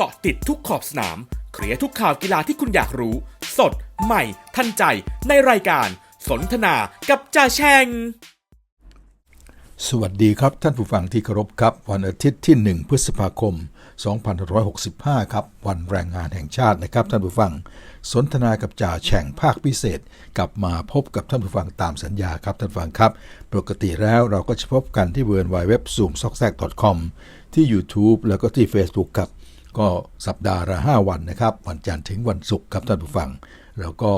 เกาะติดทุกขอบสนาม เคลียร์ทุกข่าวกีฬาที่คุณอยากรู้ สด ใหม่ ทันใจ ในรายการ สนทนากับจ่าแชง สวัสดีครับท่านผู้ฟังที่เคารพครับ วันอาทิตย์ที่ 1 พฤษภาคม 2565 ครับ วันแรงงานแห่งชาตินะครับ ท่านผู้ฟัง สนทนากับจ่าแฉ่งภาคพิเศษ กลับมาพบกับท่านผู้ฟังตามสัญญาครับท่านฟังครับ ปกติแล้วเราก็จะพบกันที่เวิร์นไวเว็บซูมซอกแซก .com ที่ YouTube แล้วก็ที่ Facebook ครับ ก็สัปดาห์ละ 5 วันนะครับ วันจันทร์ถึงวันศุกร์ครับท่านผู้ฟัง แล้วก็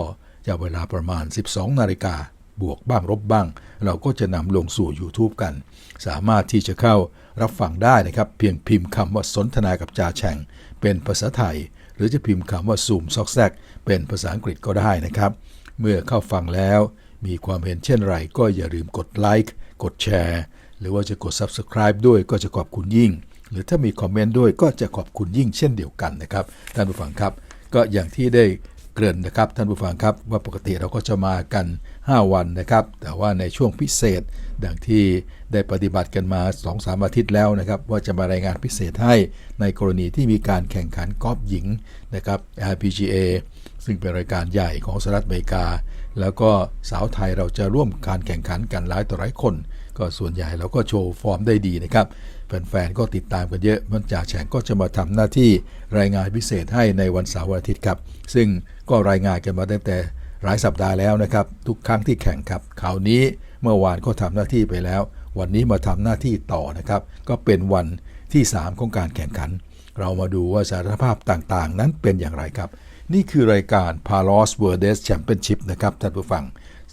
จะเวลาประมาณ 12 นาฬิกาบวกบ้างลบบ้าง เราก็จะนำลงสู่ YouTube กัน สามารถที่จะเข้ารับฟังได้นะครับ เพียงพิมพ์คำว่าสนทนากับจ่าแฉ่งเป็นภาษาไทย หรือจะพิมพ์คำว่าซูมซอกแซกเป็นภาษาอังกฤษก็ได้นะครับ เมื่อเข้าฟังแล้ว มีความเห็นเช่นไรก็อย่าลืมกดไลค์กดแชร์หรือว่าจะกด Subscribe ด้วยก็จะขอบคุณยิ่ง หรือถ้ามีคอมเมนต์ด้วยก็จะขอบคุณยิ่งเช่นเดียวกันนะครับท่านผู้ฟังครับ ก็อย่างที่ได้เกริ่นนะครับท่านผู้ฟังครับว่าปกติเราก็จะมากัน 5 วันนะครับ แต่ว่าในช่วงพิเศษดังที่ได้ปฏิบัติกันมา 2-3อาทิตย์แล้วนะครับ ว่าจะมารายงานพิเศษให้ในกรณีที่มีการแข่งขันกอล์ฟหญิงนะครับ LPGA ซึ่งเป็นรายการใหญ่ของสหรัฐอเมริกา แล้วก็สาวไทยเราจะร่วมการแข่งขันกันหลายต่อหลายคน ก็ส่วนใหญ่เราก็โชว์ฟอร์มได้ดีนะครับ แฟนๆ ก็ติดตามกันเยอะมันจ่าแฉงก็จะมาทำหน้าที่รายงานพิเศษให้ในวันเสาร์วันอาทิตย์ครับ ซึ่งก็รายงานกันมาตั้งแต่หลายสัปดาห์แล้วนะครับ ทุกครั้งที่แข่งครับคราวนี้เมื่อวานก็ทำหน้าที่ไปแล้ว วันนี้มาทำหน้าที่ต่อนะครับ ก็เป็นวันที่ 3 ของการแข่งขัน เรามาดูว่าสารภาพต่างๆ นั้นเป็นอย่างไรครับ นี่คือรายการ Palos Verdes Championship นะครับท่านผู้ฟัง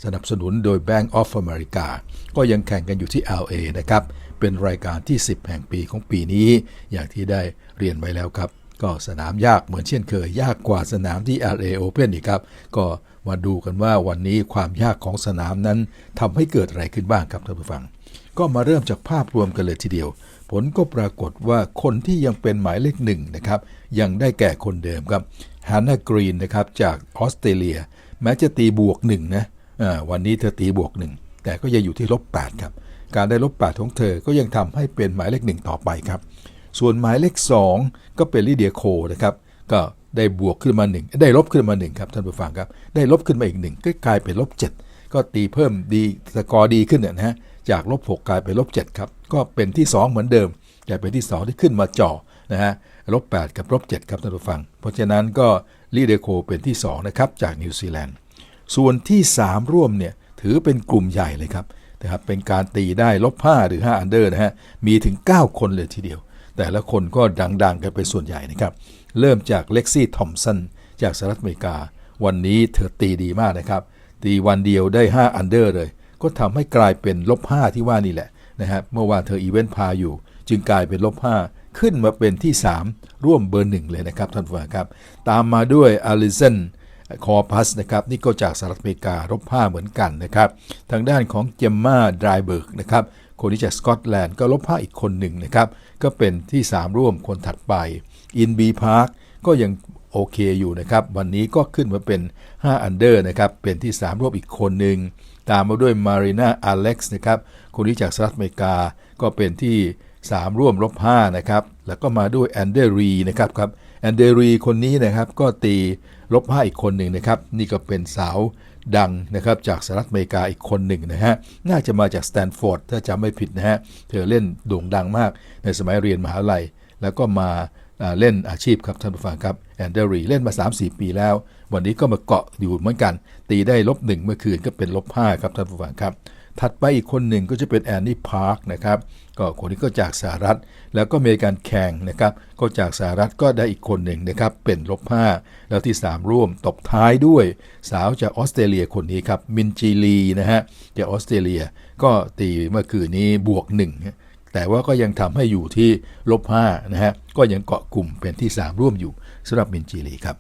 สนับสนุนโดย Bank of America ก็ยังแข่งกันอยู่ที่ LA นะครับ เป็นรายการที่ 10 แห่งปีของปีนี้ อย่างที่ได้เรียนไว้แล้วครับ ก็สนามยากเหมือนเช่นเคย ยากกว่าสนามที่ LA Open อีกครับ ก็มาดูกันว่าวันนี้ความยากของสนามนั้นทำให้เกิดอะไรขึ้นบ้างครับท่านผู้ฟัง ก็มาเริ่มจากภาพรวมกันเลยทีเดียว ผลก็ปรากฏว่าคนที่ยังเป็นหมายเลขหนึ่งนะครับยังได้แก่คนเดิมครับฮาน่ากรีนนะครับจากออสเตรเลีย แม้จะตีบวกหนึ่งนะ วันนี้เธอตีบวกหนึ่งแต่ก็ยังอยู่ที่ลบ8ครับการได้ลบ8ของเธอก็ยังทำให้เป็นหมายเลขหนึ่งต่อไปครับ ส่วนหมายเลข 2 ก็เป็นลิเดียโคนะครับก็ได้บวกขึ้นมา 1 ได้ลบขึ้นมา1ครับท่านผู้ฟังครับได้ลบขึ้นมาอีก1ก็กลายเป็นลบ7ก็ตีเพิ่มดีสกอร์ดีขึ้นนะฮะจากลบ6กลายเป็นลบ7ครับก็เป็นที่ 2 เหมือนเดิม แต่เป็นที่ 2 ที่ขึ้นมาจ่อนะฮะลบ8กับลบ7ครับท่านผู้ฟัง เพราะฉะนั้นก็ลิเดียโคเป็นที่ 2 นะครับ จากนิวซีแลนด์ ส่วนที่ 3 ร่วมเนี่ยถือเป็นกลุ่มใหญ่เลยครับนะครับเป็นการตีได้ลบ5หรือ 5 อันเดอร์นะฮะมีถึง 9 คนเลยทีเดียว แต่ละคนก็ดังๆกันเป็นส่วนใหญ่นะครับ เริ่มจากเล็กซี่ทอมสันจากสหรัฐอเมริกา วันนี้เธอตีดีมากนะครับ ตีวันเดียวได้ 5 อันเดอร์เลย ก็ทำให้กลายเป็นลบ5ที่ว่านี่แหละนะฮะเมื่อวานเธออีเวนต์พาอยู่ จึงกลายเป็นลบ5ขึ้นมาเป็นที่ 3 ร่วมเบอร์หนึ่งเลยนะครับท่านผู้ฟังครับ ตามมาด้วยอลิสัน คอพัสนะครับนี่ก็จากสหรัฐอเมริการบผ้าเหมือนกันนะครับทางด้านของเจมมาไดรเบิร์กนะครับคนที่จากสกอตแลนด์ก็ลบผ้าอีกคนหนึ่งนะครับก็เป็นที่ 3 ร่วมคนถัดไปอินบีพาร์คก็ยังโอเคอยู่นะครับ วันนี้ก็ขึ้นมาเป็น 5 อันเดอร์นะครับ เป็นที่ 3ร่วมอีกคนหนึ่ง ตามมาด้วยมารีนาอเล็กซ์นะครับ คนที่จากสหรัฐอเมริกา ก็เป็นที่ 3 ร่วมลบ5นะครับ แล้วก็มาด้วยแอนเดอรีนะครับครับ แอนเดอรีคนนี้นะครับ ก็ตี ลบ5อีกคนหนึ่งนะครับนี่ก็เป็นสาวดังนะครับจากสหรัฐอเมริกาอีกคนหนึ่งนะฮะน่าจะมาจากสแตนฟอร์ดถ้าจำไม่ผิดนะฮะเธอเล่นโด่งดังมากในสมัยเรียนมหาลัย แล้วก็มาเล่นอาชีพครับท่านผู้ฟังครับแอนเดอรีเล่นมา 3-4 ปีแล้ว วันนี้ก็มาเกาะอยู่เหมือนกัน ตีได้ลบหนึ่งเมื่อคืนก็เป็นลบ5ครับท่านผู้ฟังครับถัดไปอีกคนหนึ่งก็จะเป็นแอนนี่พาร์คนะครับ ก็คนนี้ก็จากสหรัฐ แล้วก็มีการแข่งนะครับ ก็จากสหรัฐก็ได้อีกคนหนึ่งนะครับ เป็นลบ5แล้วที่ 3 ร่วมตบท้ายด้วย สาวจากออสเตรเลียคนนี้ครับมินจีลีนะฮะจากออสเตรเลียก็ตีเมื่อคืนนี้บวก1แต่ว่าก็ยังทำให้อยู่ที่ลบ5นะฮะก็ยังเกาะกลุ่มเป็นที่ 3 ร่วมอยู่สำหรับมินจีลีครับ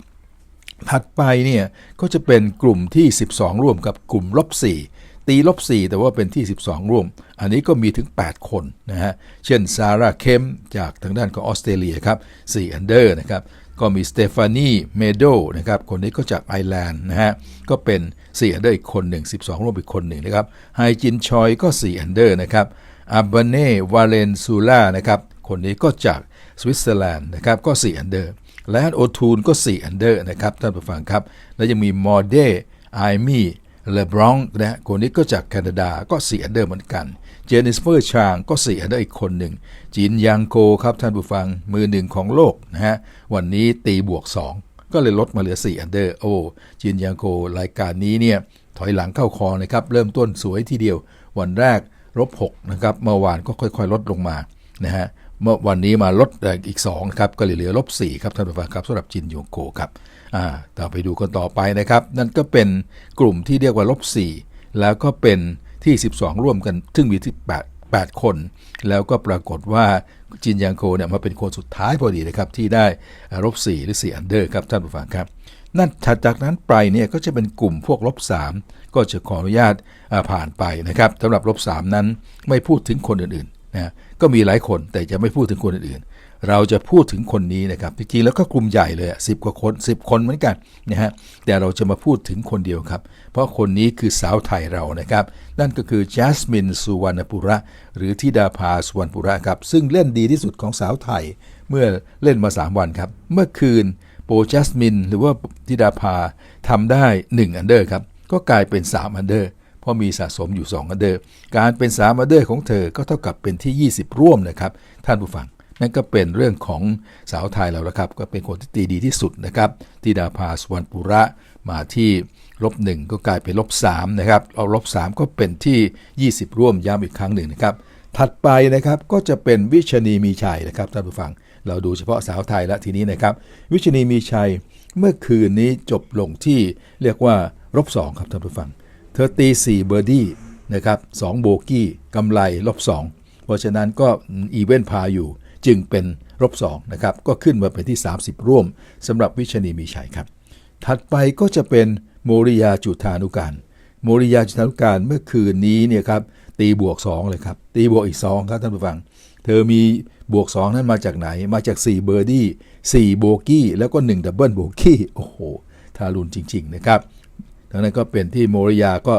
ถัดไปเนี่ยก็จะเป็นกลุ่มที่ 12 ร่วมกับกลุ่มลบ4 ตีลบ 4 แต่ว่าเป็นที่ 12 ร่วม อันนี้ก็มีถึง 8 คนนะฮะ เช่นซาร่าเคมจากทางด้านของออสเตรเลียครับ4อันเดอร์นะครับ ก็มีสเตฟานีเมโดนะครับ คนนี้ก็จากไอร์แลนด์นะฮะ ก็เป็น4อันเดอร์อีกคนหนึ่ง12 ร่วมอีกคนหนึ่งนะครับ ไฮจินชอยก็4อันเดอร์นะครับอาบเน่วาเลนซูล่านะครับ คนนี้ก็จากสวิตเซอร์แลนด์นะครับ ก็4อันเดอร์ไลออนโอทูนก็4อันเดอร์นะครับท่านผู้ฟังครับ แล้วยังมีมอร์เดไอมี่ เลบรองนะฮะคนนี้ก็จากแคนาดาก็4อันเดอร์เหมือนกัน เจนิสเฟอร์ชางก็4อันเดอร์อีกคนหนึ่ง จีนยางโกครับท่านผู้ฟังมือหนึ่งของโลกนะฮะวันนี้ตีบวก 2 ก็เลยลดมาเหลือ 4 อันเดอร์โอ้จีนยางโกรายการนี้เนี่ยถอยหลังเข้าคอนะครับเริ่มต้นสวยทีเดียว วันแรกลบ6นะครับเมื่อวานก็ค่อยๆ ลดลงมานะฮะเมื่อวันนี้มาลดอีก2ครับก็เหลือลบ4ครับท่านผู้ฟังครับสำหรับจินยงโกครับ อ่าต่อไปดูกันต่อไปนะครับ นั่นก็เป็นกลุ่มที่เรียกว่าลบ4แล้วก็เป็นที่ 12 ร่วมกัน ซึ่งมีที่8 8คน แล้วก็ปรากฏว่าจินยังโกเนี่ยมาเป็นคนสุดท้ายพอดีนะครับ ที่ได้ลบ4หรือ4อันเดอร์ครับท่านผู้ฟังครับนั่นถัดจากนั้นไปเนี่ยก็จะเป็นกลุ่มพวกลบ3ก็จะขออนุญาตผ่านไปนะครับสำหรับลบ3นั้นไม่พูดถึงคนอื่นๆนะก็มีหลายคนแต่จะไม่พูดถึงคนอื่นๆ เราจะพูดถึงคนนี้นะครับจริงๆแล้วก็กลุ่มใหญ่เลยสิบกว่าคน10คนเหมือนกันนะฮะแต่เราจะมาพูดถึงคนเดียวครับ เพราะคนนี้คือสาวไทยเรานะครับ นั่นก็คือจัสมินสุวรรณปุระ หรือธิดาภาสุวรรณปุระครับ ซึ่งเล่นดีที่สุดของสาวไทยเมื่อเล่นมา 3 วันครับ เมื่อคืนโปรจัสมิน หรือว่าธิดาภาทำได้ 1 อันเดอร์ครับ ก็กลายเป็น 3 อันเดอร์เพราะมีสะสมอยู่ 2 อันเดอร์ การเป็น 3 อันเดอร์ของเธอก็เท่ากับเป็นที่ 20 ร่วมนะครับ ท่านผู้ฟัง นั่นก็เป็นเรื่องของสาวไทยเราแล้วครับ ก็เป็นคนที่ตีดีที่สุดนะครับธิดาภาสุวรรณปุระมาที่ลบหนึ่งก็กลายเป็นลบสามนะครับเอาลบสามก็เป็นที่ 20 ร่วมย้ำอีกครั้งหนึ่งนะครับ ถัดไปนะครับก็จะเป็นวิชนีมีชัยนะครับท่านผู้ฟัง เราดูเฉพาะสาวไทยและทีนี้นะครับ วิชนีมีชัยเมื่อคืนนี้จบลงที่เรียกว่าลบสองครับท่านผู้ฟัง เธอตี4เบอร์ดี้นะครับ2โบกี้กำไรลบ2เพราะฉะนั้นก็อีเวนต์พาอยู่ จึงเป็นลบ2นะครับก็ขึ้นมาเป็นที่ 30 ร่วมสำหรับวิชนีมีชัยครับ ถัดไปก็จะเป็นโมริยาจุธานุการโมริยาจุธานุการเมื่อคืนนี้เนี่ยครับตีบวก 2 เลยครับ ตีบวกอีก 2 ครับท่านผู้ฟัง เธอมีบวก 2 นั้นมาจากไหน มาจาก 4 เบอร์ดี้4โบกี้ แล้วก็ 1 ดับเบิลโบกี้ โอ้โห ทารุณจริง ๆ นะครับดังนั้นก็เป็นที่โมริยาก็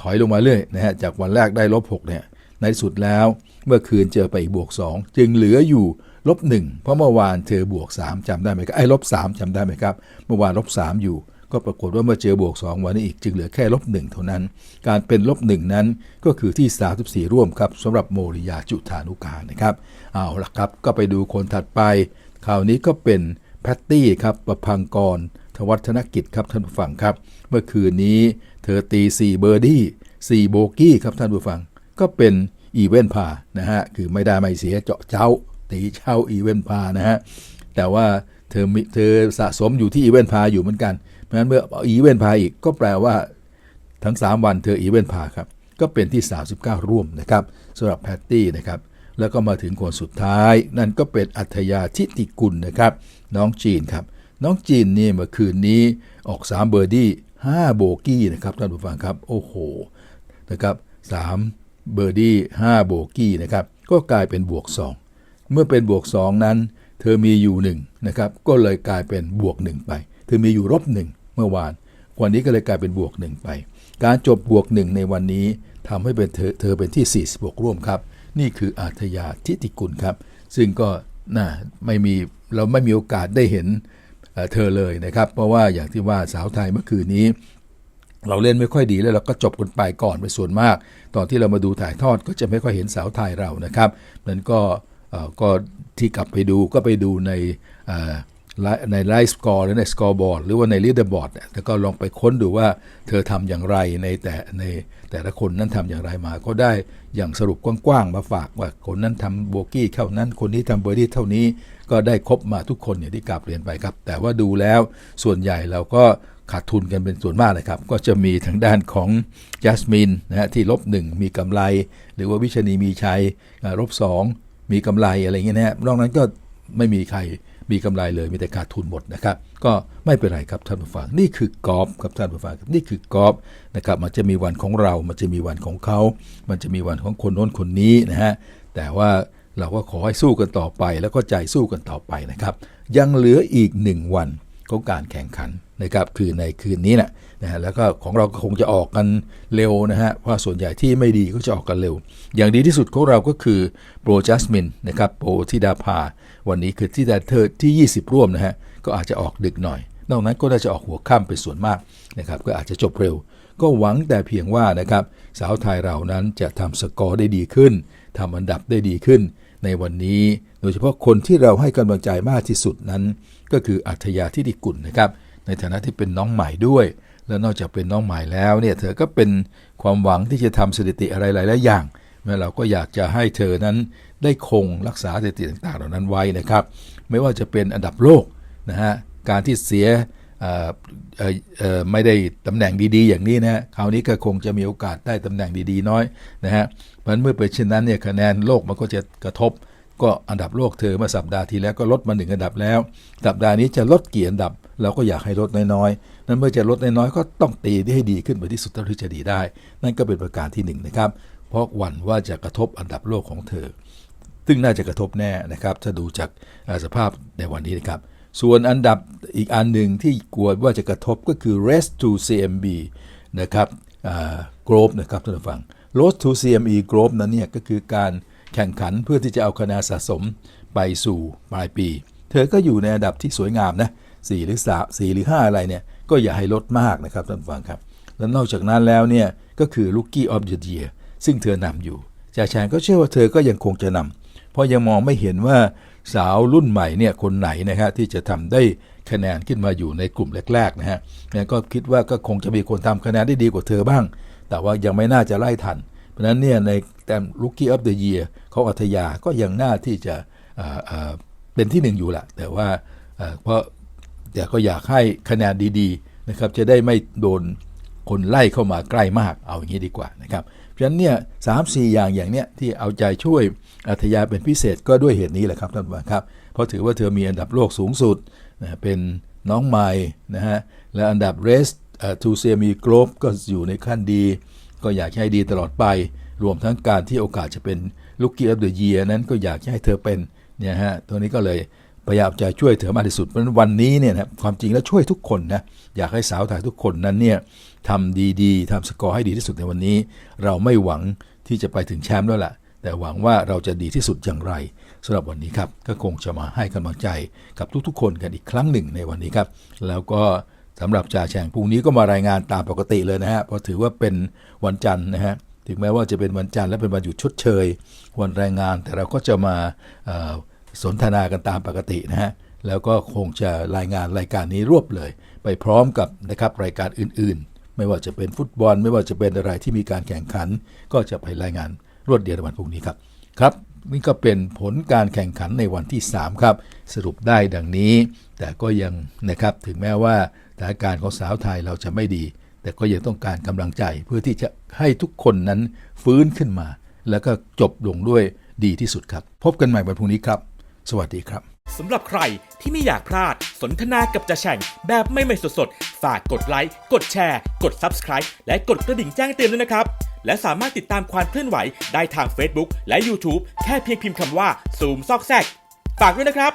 ถอยลงมาเรื่อยนะฮะจากวันแรกได้ลบ6เนี่ย ในสุดแล้ว เมื่อคืนเจอไปอีกบวก 2 จึงเหลืออยู่ลบ1เพราะเมื่อวานเธอบวก 3จำได้ไหมครับไอ้ลบ3จำได้ไหมครับ เมื่อวานลบ3อยู่ ก็ปรากฏว่าเมื่อเจอบวก 2 วันนี้อีก จึงเหลือแค่ลบ1เท่านั้น การเป็นลบ1นั้นก็คือที่ 34 ร่วมครับสำหรับโมริยาจุธานุการนะครับเอาละครับก็ไปดูคนถัดไปคราวนี้ก็เป็นแพตตี้ครับประพังกรทวัฒนกิจครับท่านผู้ฟังครับ เมื่อคืนนี้เธอตี 4 เบอร์ดี้4โบกี้ครับท่านผู้ฟัง ก็เป็นอีเวนต์พานะฮะคือไม่ได้ไม่เสียเจาะเจ้าตีเช่าอีเวนต์พานะฮะแต่ว่าเธอมีเธอสะสมอยู่ที่อีเวนต์พาอยู่เหมือนกันเพราะฉะนั้นเมื่ออีเวนต์พาอีกก็แปลว่าทั้ง 3 วันเธออีเวนต์พาครับก็เป็นที่ 39 ร่วมนะครับสำหรับแพตตี้นะครับแล้วก็มาถึงคนสุดท้าย นั่นก็เป็นอัธยาทิติกุลนะครับ น้องจีนครับ น้องจีนนี่เมื่อคืนนี้ออก 3 เบอร์ดี้5โบกี้นะครับท่านผู้ฟังครับ โอ้โหนะครับ3 เบอร์ดี้5โบกี้นะครับก็กลายเป็นบวก 2 เมื่อเป็นบวก 2 นั้น เธอมีอยู่1นะครับก็เลยกลายเป็นบวก 1 ไป เธอมีอยู่ลบ1เมื่อวาน วันนี้ก็เลยกลายเป็นบวก 1 ไป การจบบวก 1 ในวันนี้ทำให้เป็นเธอเธอเป็นที่46ร่วมครับ นี่คืออาทยาทิติกุลครับ ซึ่งก็น่าไม่มีเราไม่มีโอกาสได้เห็นเธอเลยนะครับ เพราะว่าอย่างที่ว่าสาวไทยเมื่อคืนนี้ เราเล่นไม่ค่อยดีแล้วเราก็จบกันไปก่อนไปส่วนมาก ตอนที่เรามาดูถ่ายทอดก็จะไม่ค่อยเห็นสาวไทยเรานะครับนั้นก็เอ่อก็ที่กลับไปดูก็ไปดูในอ่อไลฟ์ในไลฟ์สกอร์หรือในสกอร์บอร์ดหรือว่าในลีดเดอร์บอร์ดแล้วก็ลองไปค้นดูว่าเธอทำอย่างไรในแต่ในแต่ละคนนั้นทำอย่างไรมา ก็ได้อย่างสรุปกว้างๆมาฝากว่าคนนั้นทำโบกี้เท่านั้น คนนี้ทำเบอร์ดี้เท่านี้ก็ได้ครบมาทุกคนอย่างที่กลับเรียนไปครับ แต่ว่าดูแล้วส่วนใหญ่เราก็ ขาดทุนกันเป็นส่วนมากเลยครับ ก็จะมีทางด้านของจัสมินนะฮะที่ลบหนึ่งมีกำไร หรือว่าวิชนีมีชัยลบสองมีกำไรอะไรอย่างเงี้ยนะฮะนอกนั้นก็ไม่มีใครมีกำไรเลยมีแต่ขาดทุนหมดนะครับ ก็ไม่เป็นไรครับท่านผู้ฟังนี่คือกอล์ฟครับท่านผู้ฟังนี่คือกอล์ฟนะครับ มันจะมีวันของเรา มันจะมีวันของเขา มันจะมีวันของคนโน้นคนนี้นะฮะแต่ว่าเราก็ขอให้สู้กันต่อไป แล้วก็ใจสู้กันต่อไปนะครับ ยังเหลืออีกหนึ่งวัน ของการแข่งขันนะครับคือในคืนนี้แหละนะฮะแล้วก็ของเราคงจะออกกันเร็วนะฮะเพราะส่วนใหญ่ที่ไม่ดีก็จะออกกันเร็ว อย่างดีที่สุดของเราก็คือโปรจัสมินนะครับโปรธิดาภาวันนี้คือที่ดาเธอที่ 20 ร่วมนะฮะก็อาจจะออกดึกหน่อยนอกนั้นก็น่าจะออกหัวค่ำเป็นส่วนมากนะครับก็อาจจะจบเร็ว ก็หวังแต่เพียงว่านะครับสาวไทยเรานั้นจะทำสกอร์ได้ดีขึ้นทำอันดับได้ดีขึ้น ในวันนี้โดยเฉพาะคนที่เราให้กำลังใจมากที่สุดนั้น ก็คืออัธยาที่ดีกุลนะครับ ในฐานะที่เป็นน้องใหม่ด้วย และนอกจากเป็นน้องใหม่แล้วเนี่ยเธอก็เป็นความหวังที่จะทำสถิติอะไรหลายๆอย่างแม้เราก็อยากจะให้เธอนั้นได้คงรักษาสถิติต่างๆ เหล่านั้นไว้นะครับ ไม่ว่าจะเป็นอันดับโลกนะฮะการที่เสีย ไม่ได้ตำแหน่งดีๆ อย่างนี้นะฮะคราวนี้ก็คงจะมีโอกาสได้ตำแหน่งดีๆ น้อยนะฮะเพราะนั้นเมื่อเป็นเช่นนั้นเนี่ยคะแนนโลกมันก็จะกระทบ ก็อันดับโลกเธอเมื่อสัปดาห์ที่แล้วก็ลดมาหนึ่งอันดับแล้ว สัปดาห์นี้จะลดกี่อันดับ เราก็อยากให้ลดน้อยๆ นั้นเมื่อจะลดน้อยๆก็ต้องตีให้ดีขึ้นไปที่สุดเท่าที่จะดีได้ นั่นก็เป็นประการที่หนึ่งนะครับ เพราะหวั่นว่าจะกระทบอันดับโลกของเธอ ซึ่งน่าจะกระทบแน่นะครับถ้าดูจากสภาพในวันนี้นะครับ ส่วนอันดับอีกอันหนึ่งที่กลัวว่าจะกระทบก็คือ rest to CMB นะครับกรบนะครับท่านผู้ฟัง rest to CME group นั้นเนี่ยก็คือการแข่งขันเพื่อที่จะเอาคะแนนสะสมไปสู่ปลายปี เธอก็อยู่ในอันดับที่สวยงามนะ4หรือ3 4หรือ 5 อะไรเนี่ยก็อย่าให้ลดมากนะครับท่านผู้ฟังครับ และนอกจากนั้นแล้วเนี่ยก็คือ Rookie of the Year ซึ่งเธอนำอยู่จ่าแชงก็เชื่อว่าเธอก็ยังคงจะนำเพราะยังมองไม่เห็นว่า สาวรุ่นใหม่เนี่ยคนไหนนะครับที่จะทำได้คะแนนขึ้นมาอยู่ในกลุ่มแรกๆนะฮะเนี่ยก็คิดว่าก็คงจะมีคนทำคะแนนได้ดีกว่าเธอบ้าง แต่ว่ายังไม่น่าจะไล่ทัน เพราะนั้นเนี่ยในแต้ม Rookie of the Year ของอัธยาก็ยังน่าที่จะเป็นที่หนึ่งอยู่แหละแต่ว่าเพราะแต่ก็อยากให้คะแนนดีๆนะครับจะได้ไม่โดนคนไล่เข้ามาใกล้มากเอาอย่างนี้ดีกว่านะครับ ฉะนั้นเนี่ยสามสี่อย่างอย่างเนี้ยที่เอาใจช่วยอัธยาเป็นพิเศษก็ด้วยเหตุนี้แหละครับท่านผู้ชมครับ เพราะถือว่าเธอมีอันดับโลกสูงสุดนะเป็นน้องใหม่นะฮะและอันดับ rest ทูเซียมีกรอบก็อยู่ในขั้นดี ก็อยากให้ดีตลอดไป รวมทั้งการที่โอกาสจะเป็นลูกกี้อั of เดอะเยียนั้นก็อยากให้เธอเป็นเนี่ยฮะตัวนี้ก็เลย พยายามจะช่วยเธอมากที่สุดเพราะฉะนั้นวันนี้เนี่ยนะความจริงแล้วช่วยทุกคนนะอยากให้สาวไทยทุกคนนั้นเนี่ยทำดีๆทำสกอร์ให้ดีที่สุดในวันนี้ เราไม่หวังที่จะไปถึงแชมป์แล้วล่ะ แต่หวังว่าเราจะดีที่สุดอย่างไรสำหรับวันนี้ครับก็คงจะมาให้กำลังใจกับทุกๆ คนกันอีกครั้งหนึ่งในวันนี้ครับ แล้วก็สำหรับจ่าแฉงพรุ่งนี้ก็มารายงานตามปกติเลยนะฮะเพราะถือว่าเป็นวันจันทร์นะฮะถึงแม้ว่าจะเป็นวันจันทร์และเป็นวันหยุดชดเชย วันแรงงานแต่เราก็จะมา สนทนากันตามปกตินะฮะ แล้วก็คงจะรายงานรายการนี้รวบเลย ไปพร้อมกับนะครับรายการอื่นๆ ไม่ว่าจะเป็นฟุตบอล ไม่ว่าจะเป็นอะไรที่มีการแข่งขัน ก็จะไปรายงานรวดเดียวในวันพรุ่งนี้ครับ ครับนี่ก็เป็นผลการแข่งขันในวันที่ 3 ครับ สรุปได้ดังนี้ แต่ก็ยังนะครับถึงแม้ว่าสถานการณ์ของสาวไทยเราจะไม่ดี แต่ก็ยังต้องการกำลังใจเพื่อที่จะให้ทุกคนนั้นฟื้นขึ้นมา แล้วก็จบลงด้วยดีที่สุดครับ พบกันใหม่วันพรุ่งนี้ครับ สวัสดีครับสำหรับใครที่ไม่อยากพลาดสนทนากับจ่าแฉ่งแบบไม่ไม่สดๆ ฝากกดไลค์ กดแชร์ กด Subscribe และกดกระดิ่งแจ้งเตือนด้วยนะครับ และสามารถติดตามความเคลื่อนไหวได้ทาง Facebook และ YouTube แค่เพียงพิมพ์คำว่าซูมซอกแซกฝากด้วยนะครับ